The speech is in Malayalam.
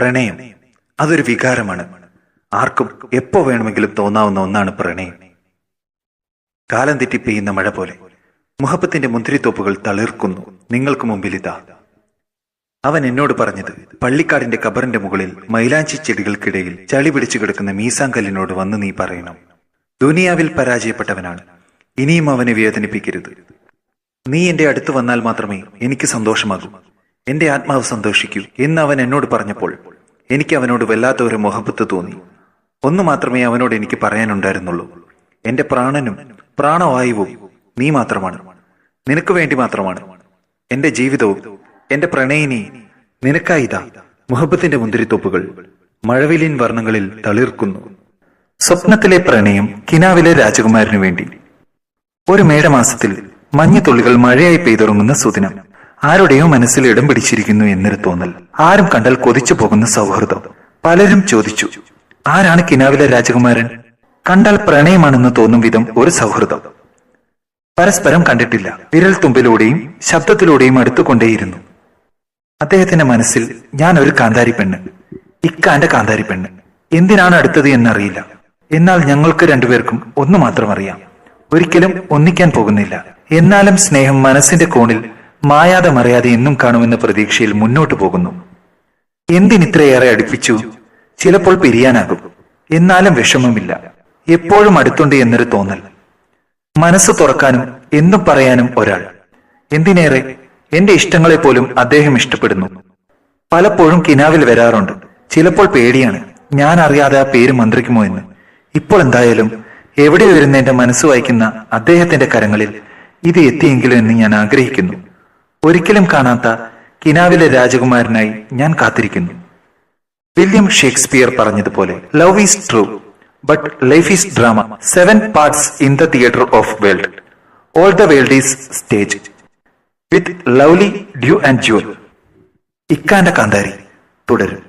പ്രണയം. അതൊരു വികാരമാണ്. ആർക്കും എപ്പോ വേണമെങ്കിലും തോന്നാവുന്ന ഒന്നാണ് പ്രണയം. കാലം തെറ്റി പെയ്യുന്ന മഴ പോലെ. മുഹബത്തിന്റെ മുന്തിരിത്തോപ്പുകൾ തളിർക്കുന്നു. നിങ്ങൾക്ക് മുമ്പിൽ ഇതാ. അവൻ എന്നോട് പറഞ്ഞത് പള്ളിക്കാടിന്റെ കബറിന്റെ മുകളിൽ മൈലാഞ്ചി ചെടികൾക്കിടയിൽ ചളി പിടിച്ചു കിടക്കുന്ന മീസാങ്കല്ലിനോട് വന്ന് നീ പറയണം. ദുനിയാവിൽ പരാജയപ്പെട്ടവനാണ്. ഇനിയും അവനെ വേദനിപ്പിക്കരുത്. നീ എന്റെ അടുത്ത് വന്നാൽ മാത്രമേ എനിക്ക് സന്തോഷമാകൂ. എന്റെ ആത്മാവ് സന്തോഷിക്കൂ എന്ന് അവൻ എന്നോട് പറഞ്ഞപ്പോൾ എനിക്ക് അവനോട് വല്ലാത്ത ഒരു മുഹബത്ത് തോന്നി. ഒന്നു മാത്രമേ അവനോട് എനിക്ക് പറയാനുണ്ടായിരുന്നുള്ളൂ. എന്റെ പ്രാണനും പ്രാണവായുവും നീ മാത്രമാണ്. നിനക്ക് വേണ്ടി മാത്രമാണ്. എന്റെ ജീവിതവും എന്റെ പ്രണയിനി നിനക്കായിതാ മുഹബത്തിന്റെ മുന്തിരിത്തോപ്പുകൾ മഴവിലിൻ വർണങ്ങളിൽ തളിർക്കുന്നു. സ്വപ്നത്തിലെ പ്രണയം കിനാവിലെ രാജകുമാരനു വേണ്ടി. ഒരു മേടമാസത്തിൽ മഞ്ഞുതുള്ളികൾ മഴയായി പെയ്തുറങ്ങുന്ന സുദിനം. ആരുടെയോ മനസ്സിൽ ഇടം പിടിച്ചിരിക്കുന്നു എന്നൊരു തോന്നൽ. ആരും കണ്ടാൽ കൊതിച്ചു പോകുന്ന സൗഹൃദം. പലരും ചോദിച്ചു ആരാണ് കിനാവിലെ രാജകുമാരൻ? കണ്ടാൽ പ്രണയമാണെന്ന് തോന്നും വിധം ഒരു സൗഹൃദം. പരസ്പരം കണ്ടിട്ടില്ല. വിരൽ തുമ്പിലൂടെയും ശബ്ദത്തിലൂടെയും അടുത്തുകൊണ്ടേയിരുന്നു. അദ്ദേഹത്തിന്റെ മനസ്സിൽ ഞാൻ ഒരു കാന്താരി പെണ്ണ്. ഇക്കാന്റെ കാന്താരി പെണ്ണ്. എന്തിനാണ് അടുത്തത് എന്നറിയില്ല. എന്നാൽ ഞങ്ങൾക്ക് രണ്ടുപേർക്കും ഒന്നു മാത്രം അറിയാം. ഒരിക്കലും ഒന്നിക്കാൻ പോകുന്നില്ല. എന്നാലും സ്നേഹം മനസ്സിന്റെ കോണിൽ മായാതെ മറിയാതെ എന്നും കാണുമെന്ന പ്രതീക്ഷയിൽ മുന്നോട്ട് പോകുന്നു. എന്തിനിത്രയേറെ അടുപ്പിച്ചു? ചിലപ്പോൾ പിരിയാനാകും. എന്നാലും വിഷമമില്ല. എപ്പോഴും അടുത്തുണ്ട് എന്നൊരു തോന്നൽ. മനസ്സ് തുറക്കാനും എന്തും പറയാനും ഒരാൾ. എന്തിനേറെ? എന്റെ ഇഷ്ടങ്ങളെ പോലും അദ്ദേഹം ഇഷ്ടപ്പെടുന്നു. പലപ്പോഴും കിനാവിൽ വരാറുണ്ട്. ചിലപ്പോൾ പേടിയാണ്. ഞാൻ അറിയാതെ ആ പേര് മന്ത്രിക്കുമോ എന്ന്. ഇപ്പോൾ എന്തായാലും എവിടെ വരുന്ന എന്റെ മനസ്സ് വായിക്കുന്ന അദ്ദേഹത്തിന്റെ കരങ്ങളിൽ ഇത് എത്തിയെങ്കിലും എന്ന് ഞാൻ ആഗ്രഹിക്കുന്നു. ഒരിക്കലും കാണാത്ത കിനാവിലെ രാജകുമാരനായി ഞാൻ കാത്തിരിക്കുന്നു. വില്യം ഷേക്സ്പിയർ പറഞ്ഞതുപോലെ love is true but life is drama seven parts in the theatre of world all the world is stage with lovely dew and jewel ഇക്കാന്റെ കാന്താരി തുടരും.